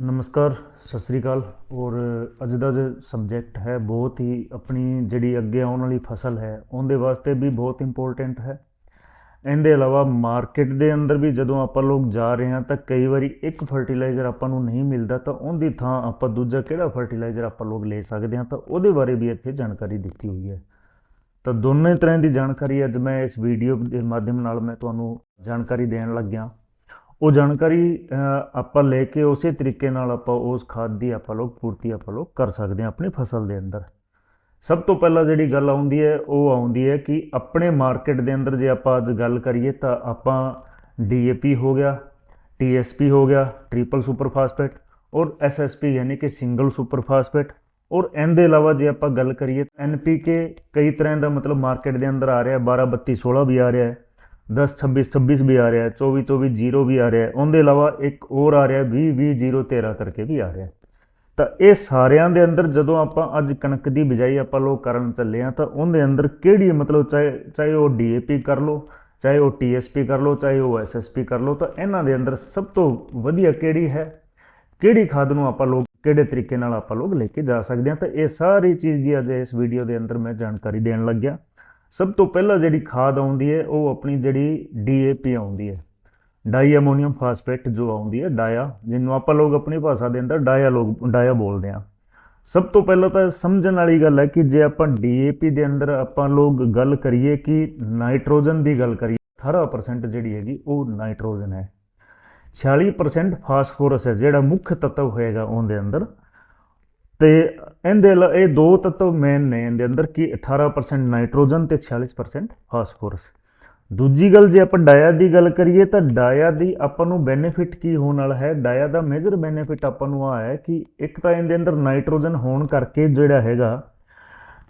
ਨਮਸਕਾਰ, ਸਤਿ ਸ੍ਰੀ ਅਕਾਲ। ਔਰ ਅੱਜ ਦਾ ਜੋ ਸਬਜੈਕਟ ਹੈ, ਬਹੁਤ ਹੀ ਆਪਣੀ ਜਿਹੜੀ ਅੱਗੇ ਆਉਣ ਵਾਲੀ ਫਸਲ ਹੈ, ਉਹਦੇ ਵਾਸਤੇ ਵੀ ਬਹੁਤ ਇੰਪੋਰਟੈਂਟ ਹੈ। ਇਹਦੇ ਇਲਾਵਾ ਮਾਰਕੀਟ ਦੇ ਅੰਦਰ ਵੀ ਜਦੋਂ ਆਪਾਂ ਲੋਕ ਜਾ ਰਹੇ ਹਾਂ, ਤਾਂ ਕਈ ਵਾਰੀ ਇੱਕ ਫਰਟੀਲਾਈਜ਼ਰ ਆਪਾਂ ਨੂੰ ਨਹੀਂ ਮਿਲਦਾ, ਤਾਂ ਉਹਦੀ ਥਾਂ ਆਪਾਂ ਦੂਜਾ ਕਿਹੜਾ ਫਰਟੀਲਾਈਜ਼ਰ ਆਪਾਂ ਲੋਕ ਲੈ ਸਕਦੇ ਹਾਂ, ਤਾਂ ਉਹਦੇ ਬਾਰੇ ਵੀ ਇੱਥੇ ਜਾਣਕਾਰੀ ਦਿੱਤੀ ਹੋਈ ਹੈ। ਤਾਂ ਦੋਨੇ ਤਰ੍ਹਾਂ ਦੀ ਜਾਣਕਾਰੀ ਅੱਜ ਮੈਂ ਇਸ ਵੀਡੀਓ ਦੇ ਮਾਧਿਅਮ ਨਾਲ ਮੈਂ ਤੁਹਾਨੂੰ ਜਾਣਕਾਰੀ ਦੇਣ ਲੱਗਿਆ। ਉਹ ਜਾਣਕਾਰੀ ਆਪਾਂ ਲੈ ਕੇ ਉਸੇ ਤਰੀਕੇ ਨਾਲ ਆਪਾਂ ਉਸ ਖਾਦ ਦੀ ਆਪਾਂ ਲੋਕ ਪੂਰਤੀ ਆਪਾਂ ਲੋਕ ਕਰ ਸਕਦੇ ਹਾਂ ਆਪਣੀ ਫਸਲ ਦੇ ਅੰਦਰ। ਸਭ ਤੋਂ ਪਹਿਲਾਂ ਜਿਹੜੀ ਗੱਲ ਆਉਂਦੀ ਹੈ, ਉਹ ਆਉਂਦੀ ਹੈ ਕਿ ਆਪਣੇ ਮਾਰਕੀਟ ਦੇ ਅੰਦਰ ਜੇ ਆਪਾਂ ਅੱਜ ਗੱਲ ਕਰੀਏ ਤਾਂ ਆਪਾਂ ਡੀਏਪੀ ਹੋ ਗਿਆ ਟੀਐਸਪੀ ਹੋ ਗਿਆ, ਟ੍ਰਿਪਲ ਸੁਪਰ ਫਾਸਫੇਟ ਔਰ ਐਸਐਸਪੀ ਯਾਨੀ ਕਿ ਸਿੰਗਲ ਸੁਪਰ ਫਾਸਫੇਟ ਔਰ ਇਹਦੇ ਇਲਾਵਾ ਜੇ ਆਪਾਂ ਗੱਲ ਕਰੀਏ ਐਨਪੀਕੇ ਕਈ ਤਰ੍ਹਾਂ ਦਾ ਮਤਲਬ ਮਾਰਕੀਟ ਦੇ ਅੰਦਰ ਆ ਰਿਹਾ 12 32 16 ਵੀ ਆ ਰਿਹਾ ਹੈ। 10 26 26 ਵੀ ਆ ਰਿਹਾ ਹੈ 24 24 0 ਵੀ ਆ ਰਿਹਾ, ਉਹਦੇ ਇਲਾਵਾ ਇੱਕ ਹੋਰ ਆ ਰਿਹਾ 20 20 0 13 ਕਰਕੇ ਵੀ ਆ ਰਿਹਾ। ਤਾਂ ਇਹ ਸਾਰਿਆਂ ਦੇ ਅੰਦਰ ਜਦੋਂ ਆਪਾਂ ਅੱਜ ਕਣਕ ਦੀ ਬਿਜਾਈ ਆਪਾਂ ਲੋਕ ਕਰਨ ਚੱਲੇ ਆ ਤਾਂ ਉਹਦੇ ਅੰਦਰ ਕਿਹੜੀ ਮਤਲਬ ਚਾਹੇ ਚਾਹੇ ਉਹ ਡੀਏਪੀ ਕਰ ਲਓ, ਚਾਹੇ ਉਹ ਟੀਐਸਪੀ ਕਰ ਲਓ, ਚਾਹੇ ਉਹ ਐਸਐਸਪੀ ਕਰ ਲਓ, ਤਾਂ ਇਹਨਾਂ ਦੇ ਅੰਦਰ ਸਭ ਤੋਂ ਵਧੀਆ ਕਿਹੜੀ ਹੈ? ਕਿਹੜੀ ਖਾਦ ਨੂੰ ਆਪਾਂ ਲੋਕ, ਕਿਹੜੇ ਤਰੀਕੇ ਨਾਲ ਆਪਾਂ ਲੋਕ ਲੈ ਕੇ ਜਾ ਸਕਦੇ ਹਾਂ? ਤਾਂ ਇਹ ਸਾਰੀ ਚੀਜ਼ ਦੀ ਅੱਜ ਇਸ ਵੀਡੀਓ ਦੇ ਅੰਦਰ ਮੈਂ ਜਾਣਕਾਰੀ ਦੇਣ ਲੱਗਿਆ। ਸਭ ਤੋਂ ਪਹਿਲਾਂ ਜਿਹੜੀ ਖਾਦ ਆਉਂਦੀ ਹੈ, ਉਹ ਆਪਣੀ ਜਿਹੜੀ ਡੀਏਪੀ ਆਉਂਦੀ ਹੈ। ਡਾਈ ਅਮੋਨੀਅਮ ਫਾਸਫੇਟ ਜੋ ਆਉਂਦੀ ਹੈ, ਡਾਇਆ, ਜਿਹਨੂੰ ਆਪਾਂ ਲੋਕ ਆਪਣੀ ਭਾਸ਼ਾ ਦੇ ਅੰਦਰ ਡਾਇਆ ਲੋਕ, ਡਾਇਆ ਬੋਲਦੇ ਆ ਸਭ ਤੋਂ ਪਹਿਲਾਂ ਤਾਂ ਸਮਝਣ ਵਾਲੀ ਗੱਲ ਹੈ ਕਿ ਜੇ ਆਪਾਂ ਡੀਏਪੀ ਦੇ ਅੰਦਰ ਆਪਾਂ ਲੋਕ ਗੱਲ ਕਰੀਏ ਕਿ ਨਾਈਟ੍ਰੋਜਨ ਦੀ ਗੱਲ ਕਰੀਏ 18% ਜਿਹੜੀ ਹੈਗੀ, ਉਹ ਨਾਈਟ੍ਰੋਜਨ ਹੈ। 46% ਫਾਸਫੋਰਸ ਹੈ, ਜਿਹੜਾ ਮੁੱਖ ਤੱਤਵ ਹੋਏਗਾ ਉਹਦੇ ਅੰਦਰ। ਤੇ ਇਹਦੇ ਲ- ਇਹ ਦੋ ਤੱਤਵ ਮੇਨ ਨੇ ਇਹਦੇ ਅੰਦਰ ਕਿ 18% ਨਾਈਟ੍ਰੋਜਨ ਤੇ 46% ਫਾਸਫੋਰਸ ਦੂਜੀ ਗੱਲ ਜੇ ਆਪਾਂ ਡਾਇਆ ਦੀ ਗੱਲ ਕਰੀਏ ਤਾਂ ਡਾਇਆ ਦੀ ਆਪਾਂ ਨੂੰ ਬੈਨੀਫਿਟ ਕੀ ਹੋਣ ਵਾਲਾ ਹੈ? ਡਾਇਆ ਦਾ ਮੇਜਰ ਬੈਨੀਫਿਟ ਆਪਾਂ ਨੂੰ ਆ ਹੈ ਕਿ ਇੱਕ ਤਾਂ ਇਹਦੇ ਅੰਦਰ ਨਾਈਟ੍ਰੋਜਨ ਹੋਣ ਕਰਕੇ ਜਿਹੜਾ ਹੈਗਾ,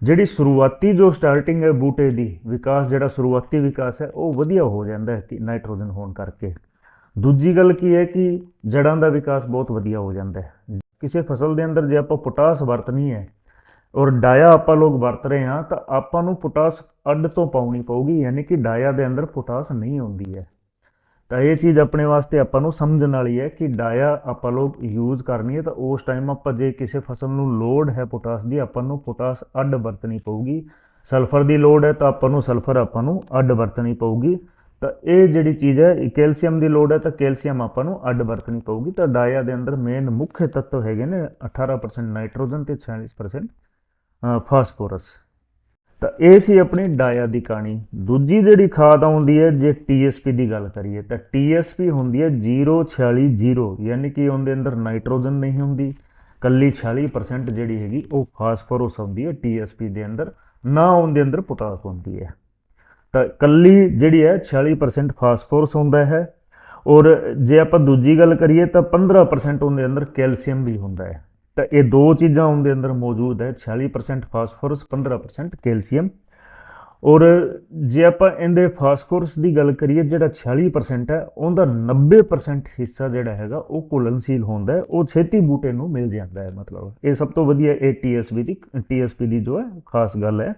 ਜਿਹੜੀ ਸ਼ੁਰੂਆਤੀ ਜੋ ਸਟਾਰਟਿੰਗ ਹੈ ਬੂਟੇ ਦੀ, ਵਿਕਾਸ ਜਿਹੜਾ ਸ਼ੁਰੂਆਤੀ ਵਿਕਾਸ ਹੈ, ਉਹ ਵਧੀਆ ਹੋ ਜਾਂਦਾ ਹੈ ਕਿ ਨਾਈਟ੍ਰੋਜਨ ਹੋਣ ਕਰਕੇ। ਦੂਜੀ ਗੱਲ ਕੀ ਹੈ ਕਿ ਜੜਾਂ ਦਾ ਵਿਕਾਸ ਬਹੁਤ ਵਧੀਆ ਹੋ ਜਾਂਦਾ ਹੈ। ਕਿਸੇ ਫਸਲ ਦੇ ਅੰਦਰ ਜੇ ਆਪਾਂ ਪੋਟਾਸ ਵਰਤਣੀ ਹੈ ਔਰ ਡਾਇਆ ਆਪਾਂ ਲੋਕ ਵਰਤ ਰਹੇ ਹਾਂ, ਤਾਂ ਆਪਾਂ ਨੂੰ ਪੋਟਾਸ ਅੱਡ ਤੋਂ ਪਾਉਣੀ ਪਊਗੀ, ਯਾਨੀ ਕਿ ਡਾਇਆ ਦੇ ਅੰਦਰ ਪੋਟਾਸ ਨਹੀਂ ਹੁੰਦੀ ਹੈ। ਤਾਂ ਇਹ ਚੀਜ਼ ਆਪਣੇ ਵਾਸਤੇ ਆਪਾਂ ਨੂੰ ਸਮਝਣ ਵਾਲੀ ਹੈ ਕਿ ਡਾਇਆ ਆਪਾਂ ਲੋਕ ਯੂਜ਼ ਕਰਨੀ ਹੈ, ਤਾਂ ਉਸ ਟਾਈਮ ਆਪਾਂ ਜੇ ਕਿਸੇ ਫਸਲ ਨੂੰ ਲੋਡ ਹੈ ਪੋਟਾਸ ਦੀ, ਆਪਾਂ ਨੂੰ ਪੋਟਾਸ ਅੱਡ ਵਰਤਣੀ ਪਊਗੀ। ਸਲਫਰ ਦੀ ਲੋਡ ਹੈ, ਤਾਂ ਆਪਾਂ ਨੂੰ ਸਲਫਰ ਆਪਾਂ ਨੂੰ ਅੱਡ ਵਰਤਣੀ ਪਊਗੀ। ਤਾਂ ਇਹ ਜਿਹੜੀ ਚੀਜ਼ ਹੈ, ਇਹ ਕੈਲਸ਼ੀਅਮ ਦੀ ਲੋੜ ਹੈ, ਤਾਂ ਕੈਲਸ਼ੀਅਮ ਆਪਾਂ ਨੂੰ ਅੱਡ ਵਰਤਣੀ ਪਊਗੀ। ਤਾਂ ਡਾਇਆ ਦੇ ਅੰਦਰ ਮੇਨ ਮੁੱਖ ਤੱਤਵ ਹੈਗੇ ਨੇ 18% ਨਾਈਟ੍ਰੋਜਨ ਤੇ 46% ਫਾਸਫੋਰਸ। ਤਾਂ ਇਹ ਸੀ ਆਪਣੀ ਡਾਇਆ ਦੀ ਕਹਾਣੀ। ਦੂਜੀ ਜਿਹੜੀ ਖਾਦ ਆਉਂਦੀ ਹੈ, ਜੇ ਟੀਐਸਪੀ ਦੀ ਗੱਲ ਕਰੀਏ, ਤਾਂ ਟੀਐਸਪੀ ਹੁੰਦੀ ਹੈ 0460 ਯਾਨੀ ਕਿ ਉਹਦੇ ਅੰਦਰ ਨਾਈਟ੍ਰੋਜਨ ਨਹੀਂ ਹੁੰਦੀ। ਕੱਲੀ 46% ਜਿਹੜੀ ਹੈਗੀ, ਉਹ ਫਾਸਫੋਰਸ ਹੁੰਦੀ ਹੈ ਟੀਐਸਪੀ ਦੇ ਅੰਦਰ, ਨਾ ਉਹਦੇ ਅੰਦਰ ਪੋਟਾਸ ਹੁੰਦੀ ਹੈ। ਤਾਂ ਕੱਲੀ ਜਿਹੜੀ ਹੈ 46% ਫਾਸਫੋਰਸ ਹੁੰਦਾ ਹੈ ਔਰ ਜੇ ਆਪਾਂ ਦੂਜੀ ਗੱਲ ਕਰੀਏ ਤਾਂ 15% ਉਹਦੇ ਅੰਦਰ ਕੈਲਸ਼ੀਅਮ ਵੀ ਹੁੰਦਾ ਹੈ। ਤਾਂ ਇਹ ਦੋ ਚੀਜ਼ਾਂ ਉਹਦੇ ਅੰਦਰ ਮੌਜੂਦ ਹੈ 46% ਫਾਸਫੋਰਸ 15% ਕੈਲਸ਼ੀਅਮ। ਔਰ ਜੇ ਆਪਾਂ ਇਹਦੇ ਫਾਸਫੋਰਸ ਦੀ ਗੱਲ ਕਰੀਏ, ਜਿਹੜਾ 46% ਹੈ, ਉਹਦਾ 90% ਹਿੱਸਾ ਜਿਹੜਾ ਹੈਗਾ, ਉਹ ਘੁਲਨਸ਼ੀਲ ਹੁੰਦਾ ਹੈ, ਉਹ ਛੇਤੀ ਬੂਟੇ ਨੂੰ ਮਿਲ ਜਾਂਦਾ ਹੈ, ਮਤਲਬ ਇਹ ਸਭ ਤੋਂ ਵਧੀਆ ਇਹ ਟੀਐਸਪੀ ਦੀ ਟੀਐਸਪੀ ਦੀ ਜੋ ਹੈ, ਖਾਸ ਗੱਲ ਹੈ।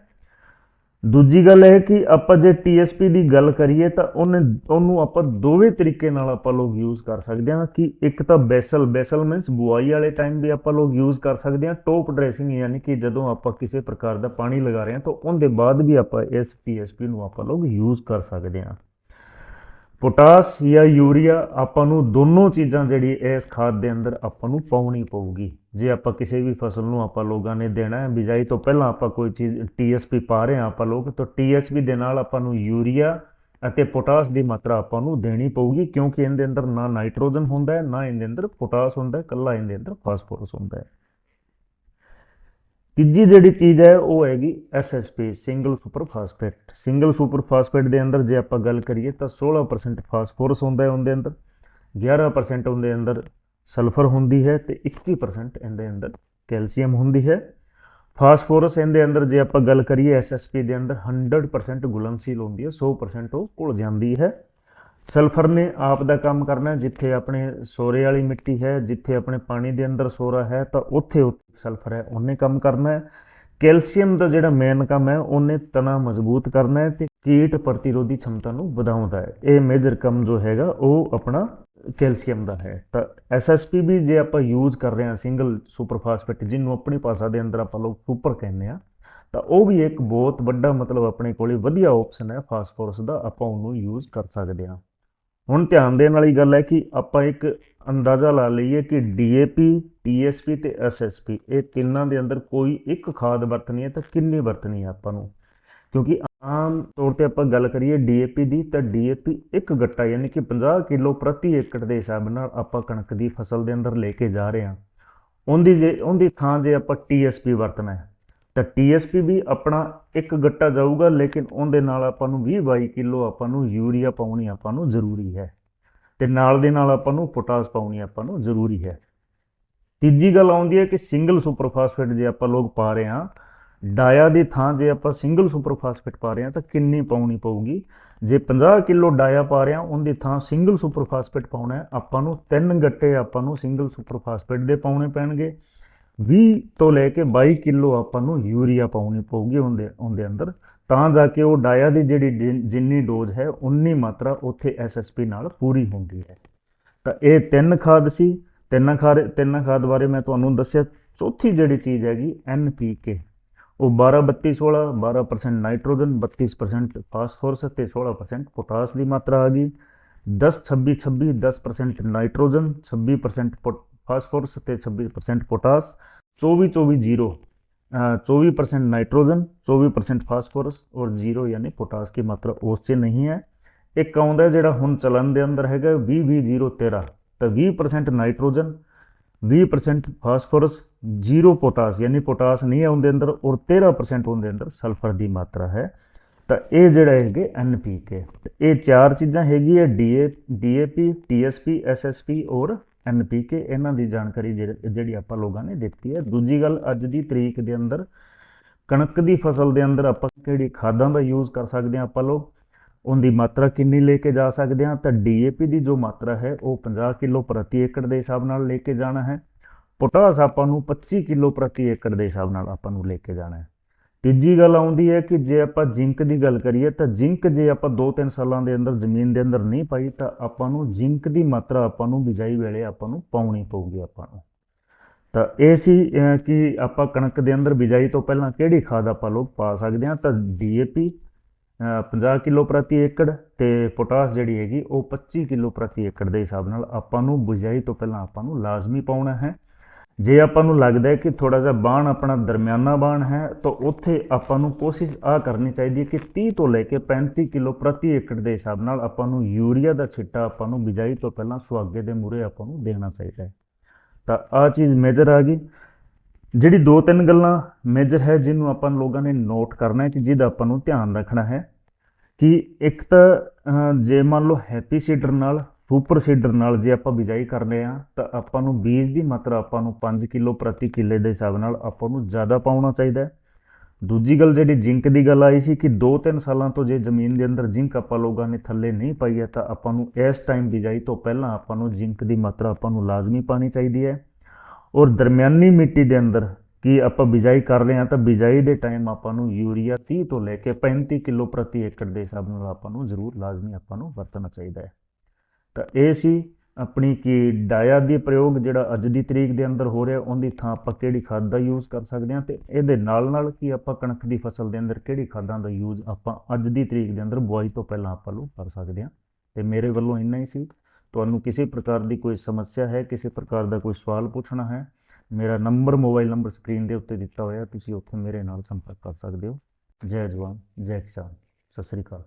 ਦੂਜੀ ਗੱਲ ਇਹ ਕਿ ਆਪਾਂ ਜੇ ਟੀਐਸਪੀ ਦੀ ਗੱਲ ਕਰੀਏ ਤਾਂ ਉਹਨੇ, ਉਹਨੂੰ ਆਪਾਂ ਦੋਵੇਂ ਤਰੀਕੇ ਨਾਲ ਆਪਾਂ ਲੋਕ ਯੂਜ਼ ਕਰ ਸਕਦੇ ਹਾਂ ਕਿ ਇੱਕ ਤਾਂ ਬੈਸਲ ਬੈਸਲ ਮੀਨਸ ਬੁਆਈ ਵਾਲੇ ਟਾਈਮ ਵੀ ਆਪਾਂ ਲੋਕ ਯੂਜ਼ ਕਰ ਸਕਦੇ ਹਾਂ ਟੋਪ ਡਰੈਸਿੰਗ ਯਾਨੀ ਕਿ ਜਦੋਂ ਆਪਾਂ ਕਿਸੇ ਪ੍ਰਕਾਰ ਦਾ ਪਾਣੀ ਲਗਾ ਰਹੇ ਹਾਂ ਤਾਂ ਉਹਦੇ ਬਾਅਦ ਵੀ ਆਪਾਂ ਇਸ ਟੀਐਸਪੀ ਨੂੰ ਆਪਾਂ ਲੋਕ ਯੂਜ਼ ਕਰ ਸਕਦੇ ਹਾਂ। ਪੋਟਾਸ ਜਾਂ ਯੂਰੀਆ ਆਪਾਂ ਨੂੰ ਦੋਨੋਂ ਚੀਜ਼ਾਂ ਜਿਹੜੀ ਇਸ ਖਾਦ ਦੇ ਅੰਦਰ ਆਪਾਂ ਨੂੰ ਪਾਉਣੀ ਪਊਗੀ। ਜੇ ਆਪਾਂ ਕਿਸੇ ਵੀ ਫਸਲ ਨੂੰ ਆਪਾਂ ਲੋਕਾਂ ਨੇ ਦੇਣਾ ਹੈ, ਬਿਜਾਈ ਤੋਂ ਪਹਿਲਾਂ ਆਪਾਂ ਕੋਈ ਚੀਜ਼ ਟੀਐਸਪੀ ਪਾ ਰਹੇ ਹਾਂ ਆਪਾਂ ਲੋਕ, ਤਾਂ ਟੀਐਸਪੀ ਦੇ ਨਾਲ ਆਪਾਂ ਨੂੰ ਯੂਰੀਆ ਅਤੇ ਪੋਟਾਸ ਦੀ ਮਾਤਰਾ ਆਪਾਂ ਨੂੰ ਦੇਣੀ ਪਊਗੀ, ਕਿਉਂਕਿ ਇਹਦੇ ਅੰਦਰ ਨਾ ਨਾਈਟ੍ਰੋਜਨ ਹੁੰਦਾ ਹੈ, ਨਾ ਇਹਦੇ ਅੰਦਰ ਪੋਟਾਸ ਹੁੰਦਾ ਹੈ ਕੱਲਾ ਇਹਦੇ ਅੰਦਰ ਫਾਸਫੋਰਸ ਹੁੰਦਾ ਹੈ। ਤੀਜੀ ਜਿਹੜੀ ਚੀਜ਼ ਹੈ ਉਹ ਹੈਗੀ SSP single super phosphate single super phosphate ਦੇ ਅੰਦਰ ਜੇ ਆਪਾਂ ਗੱਲ ਕਰੀਏ ਤਾਂ 16% ਫਾਸਫੋਰਸ ਹੁੰਦਾ ਹੈ ਉਹਦੇ ਅੰਦਰ 11% ਉਹਦੇ ਅੰਦਰ ਸਲਫਰ ਹੁੰਦੀ ਹੈ ਤੇ 21% ਇਹਦੇ ਅੰਦਰ ਕੈਲਸ਼ੀਅਮ ਹੁੰਦੀ ਹੈ। ਫਾਸਫੋਰਸ ਇਹਦੇ ਅੰਦਰ ਜੇ ਆਪਾਂ ਗੱਲ ਕਰੀਏ ਐਸਐਸਪੀ ਦੇ ਅੰਦਰ 100% ਘੁਲਣਸ਼ੀਲ ਹੁੰਦੀ ਹੈ 100% ਉਹ ਘੁਲ ਜਾਂਦੀ ਹੈ। ਸਲਫਰ ਨੇ ਆਪ ਦਾ ਕੰਮ ਕਰਨਾ, ਜਿੱਥੇ ਆਪਣੇ ਸੋਰੇ ਵਾਲੀ ਮਿੱਟੀ ਹੈ, ਜਿੱਥੇ ਆਪਣੇ ਪਾਣੀ ਦੇ ਅੰਦਰ ਸੋਰਾ ਹੈ, ਤਾਂ ਉੱਥੇ ਸਲਫਰ ਹੈ। ਉਹਨੇ ਕੰਮ ਕਰਨਾ ਹੈ। ਕੈਲਸ਼ੀਅਮ ਦਾ ਜਿਹੜਾ ਮੇਨ ਕੰਮ ਹੈ, ਉਹਨੇ ਤਣਾ ਮਜ਼ਬੂਤ ਕਰਨਾ ਹੈ ਤੇ ਕੀਟ ਪ੍ਰਤੀਰੋਧੀ ਛਮਤਾ ਨੂੰ ਵਧਾਉਂਦਾ ਹੈ। ਇਹ ਮੇਜਰ ਕੰਮ ਜੋ ਹੈਗਾ, ਉਹ ਆਪਣਾ ਕੈਲਸ਼ੀਅਮ ਦਾ ਹੈ। ਤਾਂ ਐਸਐਸਪੀ ਵੀ ਜੇ ਆਪਾਂ ਯੂਜ਼ ਕਰ ਰਹੇ ਹਾਂ ਸਿੰਗਲ ਸੁਪਰ ਫਾਸਫੇਟ ਜਿਹਨੂੰ ਆਪਣੀ ਭਾਸ਼ਾ ਦੇ ਅੰਦਰ ਆਪਾਂ ਲੋਕ ਸੁਪਰ ਕਹਿੰਦੇ ਆ ਤਾਂ ਉਹ ਵੀ ਇੱਕ ਬਹੁਤ ਵੱਡਾ ਮਤਲਬ ਆਪਣੇ ਕੋਲੇ ਵਧੀਆ ਆਪਸ਼ਨ ਹੈ ਫਾਸਫੋਰਸ ਦਾ ਆਪਾਂ ਉਹਨੂੰ ਯੂਜ਼ ਕਰ ਸਕਦੇ ਹਾਂ। ਹੁਣ ਧਿਆਨ ਦੇਣ ਵਾਲੀ ਗੱਲ ਹੈ ਕਿ ਆਪਾਂ ਇੱਕ ਅੰਦਾਜ਼ਾ ਲਾ ਲਈਏ ਕਿ ਡੀਏਪੀ ਟੀਐਸਪੀ ਤੇ ਐਸਐਸਪੀ ਇਹ ਤਿੰਨਾਂ ਦੇ ਅੰਦਰ ਕੋਈ ਇੱਕ ਖਾਦ ਵਰਤਣੀ ਹੈ ਤਾਂ ਕਿੰਨੀ ਵਰਤਣੀ ਹੈ ਆਪਾਂ ਨੂੰ? ਕਿਉਂਕਿ ਆਮ ਤੌਰ ਤੇ ਆਪਾਂ ਗੱਲ ਕਰੀਏ ਡੀਏਪੀ ਦੀ ਤਾਂ ਡੀਏਪੀ ਇੱਕ ਗੱਟਾ, ਯਾਨੀ ਕਿ 50 ਕਿਲੋ ਪ੍ਰਤੀ ਏਕੜ ਦੇ ਹਿਸਾਬ ਨਾਲ ਆਪਾਂ ਕਣਕ ਦੀ ਫਸਲ ਦੇ ਅੰਦਰ ਲੈ ਕੇ ਜਾ ਰਹੇ ਹਾਂ। ਉਹਦੀ ਜੇ, ਉਹਦੀ ਥਾਂ ਜੇ ਆਪਾਂ ਟੀਐਸਪੀ ਵਰਤਣਾ ਹੈ ਤਾਂ ਟੀਐਸਪੀ ਵੀ ਆਪਣਾ ਇੱਕ ਗੱਟਾ ਜਾਊਗਾ, ਲੇਕਿਨ ਉਹਦੇ ਨਾਲ ਆਪਾਂ ਨੂੰ 20 22 ਕਿਲੋ ਆਪਾਂ ਨੂੰ ਯੂਰੀਆ ਪਾਉਣੀ ਆਪਾਂ ਨੂੰ ਜ਼ਰੂਰੀ ਹੈ ਤੇ ਨਾਲ ਦੇ ਨਾਲ ਆਪਾਂ ਨੂੰ ਪੋਟਾਸ ਪਾਉਣੀ ਆਪਾਂ ਨੂੰ ਜ਼ਰੂਰੀ ਹੈ। ਤੀਜੀ ਗੱਲ ਆਉਂਦੀ ਹੈ ਕਿ ਸਿੰਗਲ ਸੁਪਰ ਫਾਸਫੇਟ ਜੇ ਆਪਾਂ ਲੋਕ ਪਾ ਰਹੇ ਹਾਂ, ਡਾਇਆ ਦੀ ਥਾਂ ਜੇ ਆਪਾਂ ਸਿੰਗਲ ਸੁਪਰ ਫਾਸਫੇਟ ਪਾ ਰਹੇ ਹਾਂ ਤਾਂ ਕਿੰਨੀ ਪਾਉਣੀ ਪਊਗੀ? ਜੇ 50 ਕਿਲੋ ਡਾਇਆ ਪਾ ਰਹੇ ਹਾਂ, ਉਹਦੀ ਥਾਂ ਸਿੰਗਲ ਸੁਪਰ ਫਾਸਫੇਟ ਪਾਉਣਾ ਆਪਾਂ ਨੂੰ ਤਿੰਨ ਗੱਟੇ ਆਪਾਂ ਨੂੰ ਸਿੰਗਲ ਸੁਪਰ ਫਾਸਫੇਟ ਦੇ ਪਾਉਣੇ ਪੈਣਗੇ। 20 ਤੋਂ ਲੈ ਕੇ 22 ਕਿਲੋ ਆਪਾਂ ਨੂੰ ਯੂਰੀਆ ਪਾਉਣੀ ਪਊਗੀ ਉਹਦੇ ਉਹਦੇ ਅੰਦਰ। ਤਾਂ ਜਾ ਕੇ ਉਹ ਡਾਇਆ ਦੀ ਜਿਹੜੀ ਜਿ- ਜਿੰਨੀ ਡੋਜ਼ ਹੈ, ਉਨੀ ਮਾਤਰਾ ਉੱਥੇ ਐਸਐਸਪੀ ਨਾਲ ਪੂਰੀ ਹੁੰਦੀ ਹੈ। ਤਾਂ ਇਹ ਤਿੰਨ ਖਾਦ ਸੀ। ਤਿੰਨ ਖਾਦ ਤਿੰਨ ਖਾਦ ਬਾਰੇ ਮੈਂ ਤੁਹਾਨੂੰ ਦੱਸਿਆ। ਚੌਥੀ ਜਿਹੜੀ ਚੀਜ਼ ਹੈਗੀ ਐਨਪੀਕੇ ਉਹ 12 32 16 12% ਨਾਈਟ੍ਰੋਜਨ 32% ਫਾਸਫੋਰਸ ਤੇ 16% ਪੋਟਾਸ ਦੀ ਮਾਤਰਾ ਆ ਗਈ। 10 26 26 10% ਨਾਈਟ੍ਰੋਜਨ 26% फॉस्फोर से छब्बीस परसेंट पोटास चौबीस चौबीस ज़ीरो चौबीस परसेंट नाइट्रोजन चौबीस परसेंट फॉसफोरस और ज़ीरो यानी पोटास की मात्रा उस नहीं है। एक आंदा जो हूँ चलन के अंदर हैगा भी, भी ज़ीरो तेरह। तो भी परसेंट नाइट्रोजन भी परसेंट फॉसफोरस ज़ीरो पोटास यानी पोटास नहीं है उनके अंदर और तेरह परसेंट उनके अंदर सल्फ़र की मात्रा है। तो यह जड़ा है एन पी के। ये चार चीज़ा हैगी है D A D A P T S P S S P और ਐਨਪੀਕੇ ਇਹਨਾਂ ਦੀ ਜਾਣਕਾਰੀ ਜਿਹੜੀ ਜਿਹੜੀ ਆਪਾਂ ਲੋਕਾਂ ਨੇ ਦਿੱਤੀ ਹੈ। ਦੂਜੀ ਗੱਲ, ਅੱਜ ਦੀ ਤਰੀਕ ਦੇ ਅੰਦਰ, ਕਣਕ ਦੀ ਫਸਲ ਦੇ ਅੰਦਰ ਆਪਾਂ ਕਿਹੜੀ ਖਾਦਾਂ ਦਾ ਯੂਜ਼ ਕਰ ਸਕਦੇ ਹਾਂ ਆਪਾਂ ਲੋਕ? ਉਹਦੀ ਮਾਤਰਾ ਕਿੰਨੀ ਲੈ ਕੇ ਜਾ ਸਕਦੇ ਹਾਂ? ਤਾਂ ਡੀਏਪੀ ਦੀ ਜੋ ਮਾਤਰਾ ਹੈ, ਉਹ 50 ਕਿਲੋ ਪ੍ਰਤੀ ਏਕੜ ਦੇ ਹਿਸਾਬ ਨਾਲ ਲੈ ਕੇ ਜਾਣਾ ਹੈ। ਪੋਟਾਸ ਆਪਾਂ ਨੂੰ 25 ਕਿਲੋ ਪ੍ਰਤੀ ਏਕੜ ਦੇ ਹਿਸਾਬ ਨਾਲ ਆਪਾਂ ਨੂੰ ਲੈ ਕੇ ਜਾਣਾ ਹੈ। ਤੀਜੀ ਗੱਲ ਆਉਂਦੀ ਹੈ ਕਿ ਜੇ ਆਪਾਂ ਜ਼ਿੰਕ ਦੀ ਗੱਲ ਕਰੀਏ ਤਾਂ ਜ਼ਿੰਕ ਜੇ ਆਪਾਂ 2-3 ਸਾਲਾਂ ਦੇ ਅੰਦਰ, ਜ਼ਮੀਨ ਦੇ ਅੰਦਰ ਨਹੀਂ ਪਾਈ ਤਾਂ ਆਪਾਂ ਨੂੰ ਜ਼ਿੰਕ ਦੀ ਮਾਤਰਾ ਆਪਾਂ ਨੂੰ ਬਿਜਾਈ ਵੇਲੇ ਆਪਾਂ ਨੂੰ ਪਾਉਣੀ ਪਊਗੀ ਆਪਾਂ ਨੂੰ। ਤਾਂ ਇਹ ਸੀ ਕਿ ਆਪਾਂ ਕਣਕ ਦੇ ਅੰਦਰ ਬਿਜਾਈ ਤੋਂ ਪਹਿਲਾਂ ਕਿਹੜੀ ਖਾਦ ਆਪਾਂ ਲੋਕ ਪਾ ਸਕਦੇ ਹਾਂ? ਤਾਂ ਡੀਏਪੀ 50 ਕਿਲੋ ਪ੍ਰਤੀ ਏਕੜ ਤੇ ਪੋਟਾਸ ਜਿਹੜੀ ਹੈਗੀ ਉਹ 25 ਕਿਲੋ ਪ੍ਰਤੀ ਏਕੜ ਦੇ ਹਿਸਾਬ ਨਾਲ ਆਪਾਂ ਨੂੰ ਬਿਜਾਈ ਤੋਂ ਪਹਿਲਾਂ ਆਪਾਂ ਨੂੰ ਲਾਜ਼ਮੀ ਪਾਉਣਾ ਹੈ। ਜੇ ਆਪਾਂ ਨੂੰ ਲੱਗਦਾ ਹੈ ਕਿ ਥੋੜਾ ਜਿਹਾ ਬਾਣ ਆਪਣਾ ਦਰਮਿਆਨਾ ਬਾਣ ਹੈ, ਤਾਂ ਉੱਥੇ ਆਪਾਂ ਨੂੰ ਕੋਸ਼ਿਸ਼ ਆ ਕਰਨੀ ਚਾਹੀਦੀ ਹੈ ਕਿ 30 ਤੋਂ ਲੈ ਕੇ 35 ਕਿਲੋ ਪ੍ਰਤੀ ਏਕੜ ਦੇ ਹਿਸਾਬ ਨਾਲ ਆਪਾਂ ਨੂੰ ਯੂਰੀਆ ਦਾ ਛਿੱਟਾ ਆਪਾਂ ਨੂੰ ਬਿਜਾਈ ਤੋਂ ਪਹਿਲਾਂ ਸੁਹਾਗੇ ਦੇ ਮੂਰੇ ਆਪਾਂ ਨੂੰ ਦੇਣਾ ਚਾਹੀਦਾ ਹੈ। ਤਾਂ ਆ ਚੀਜ਼ ਮੇਜਰ ਆ ਗਈ। ਜਿਹੜੀ ਦੋ ਤਿੰਨ ਗੱਲਾਂ ਮੇਜਰ ਹੈ, ਜਿਹਨੂੰ ਆਪਾਂ ਲੋਕਾਂ ਨੇ ਨੋਟ ਕਰਨਾ ਹੈ ਕਿ ਜਿਹਦਾ ਆਪਾਂ ਨੂੰ ਧਿਆਨ ਰੱਖਣਾ ਹੈ ਕਿ ਇੱਕ ਤਾਂ ਜੇ ਮੰਨ ਲਓ ਹੈਪੀ ਸੀਡਰ ਨਾਲ ਸੁਪਰ ਸੀਡਰ ਨਾਲ ਜੇ ਆਪਾਂ ਬਿਜਾਈ ਕਰਨੇ ਆ, ਤਾਂ ਆਪਾਂ ਨੂੰ ਬੀਜ ਦੀ ਮਾਤਰਾ ਆਪਾਂ ਨੂੰ 5 ਕਿਲੋ ਪ੍ਰਤੀ ਕਿੱਲੇ ਦੇ ਹਿਸਾਬ ਨਾਲ ਆਪਾਂ ਨੂੰ ਜ਼ਿਆਦਾ ਪਾਉਣਾ ਚਾਹੀਦਾ ਹੈ। ਦੂਜੀ ਗੱਲ ਜਿਹੜੀ ਜ਼ਿੰਕ ਦੀ ਗੱਲ ਆਈ ਸੀ ਕਿ 2-3 ਸਾਲਾਂ ਤੋਂ ਜੇ ਜ਼ਮੀਨ ਦੇ ਅੰਦਰ ਜ਼ਿੰਕ ਆਪਾਂ ਲੋਕਾਂ ਨੇ ਥੱਲੇ ਨਹੀਂ ਪਾਈ ਹੈ, ਤਾਂ ਆਪਾਂ ਨੂੰ ਇਸ ਟਾਈਮ ਬਿਜਾਈ ਤੋਂ ਪਹਿਲਾਂ ਆਪਾਂ ਨੂੰ ਜ਼ਿੰਕ ਦੀ ਮਾਤਰਾ ਆਪਾਂ ਨੂੰ ਲਾਜ਼ਮੀ ਪਾਣੀ ਚਾਹੀਦੀ ਹੈ। ਔਰ ਦਰਮਿਆਨੀ ਮਿੱਟੀ ਦੇ ਅੰਦਰ ਕਿ ਆਪਾਂ ਬਿਜਾਈ ਕਰ ਰਹੇ ਹਾਂ, ਤਾਂ ਬਿਜਾਈ ਦੇ ਟਾਈਮ ਆਪਾਂ ਨੂੰ ਯੂਰੀਆ 30 ਤੋਂ ਲੈ ਕੇ 35 ਕਿਲੋ ਪ੍ਰਤੀ ਏਕੜ ਦੇ ਹਿਸਾਬ ਨਾਲ ਆਪਾਂ ਨੂੰ ਜ਼ਰੂਰ ਲਾਜ਼ਮੀ ਆਪਾਂ ਨੂੰ ਵਰਤਣਾ ਚਾਹੀਦਾ ਹੈ। ਤਾਂ ਇਹ ਸੀ ਆਪਣੀ ਕਿ ਡਾਇਆ ਦੀ ਪ੍ਰਯੋਗ ਜਿਹੜਾ ਅੱਜ ਦੀ ਤਰੀਕ ਦੇ ਅੰਦਰ ਹੋ ਰਿਹਾ, ਉਹਦੀ ਥਾਂ ਆਪਾਂ ਕਿਹੜੀ ਖਾਦ ਦਾ ਯੂਜ਼ ਕਰ ਸਕਦੇ ਹਾਂ ਤੇ ਇਹਦੇ ਨਾਲ ਨਾਲ ਕੀ ਆਪਾਂ ਕਣਕ ਦੀ ਫਸਲ ਦੇ ਅੰਦਰ ਕਿਹੜੀ ਖਾਦਾਂ ਦਾ ਯੂਜ਼ ਆਪਾਂ ਅੱਜ ਦੀ ਤਰੀਕ ਦੇ ਅੰਦਰ ਬੁਆਈ ਤੋਂ ਪਹਿਲਾਂ ਆਪਾਂ ਨੂੰ ਕਰ ਸਕਦੇ ਹਾਂ। ਤੇ ਮੇਰੇ ਵੱਲੋਂ ਇੰਨਾ ਹੀ ਸੀ। ਤੁਹਾਨੂੰ ਕਿਸੇ ਪ੍ਰਕਾਰ ਦੀ ਕੋਈ ਸਮੱਸਿਆ ਹੈ, ਕਿਸੇ ਪ੍ਰਕਾਰ ਦਾ ਕੋਈ ਸਵਾਲ ਪੁੱਛਣਾ ਹੈ, ਮੇਰਾ ਨੰਬਰ ਮੋਬਾਈਲ ਨੰਬਰ ਸਕਰੀਨ ਦੇ ਉੱਤੇ ਦਿੱਤਾ ਹੋਇਆ, ਤੁਸੀਂ ਉੱਥੇ ਮੇਰੇ ਨਾਲ ਸੰਪਰਕ ਕਰ ਸਕਦੇ ਹੋ। ਜੈ ਜਵਾਨ, ਜੈ ਕਿਸਾਨ। ਸਤਿ ਸ੍ਰੀ ਅਕਾਲ।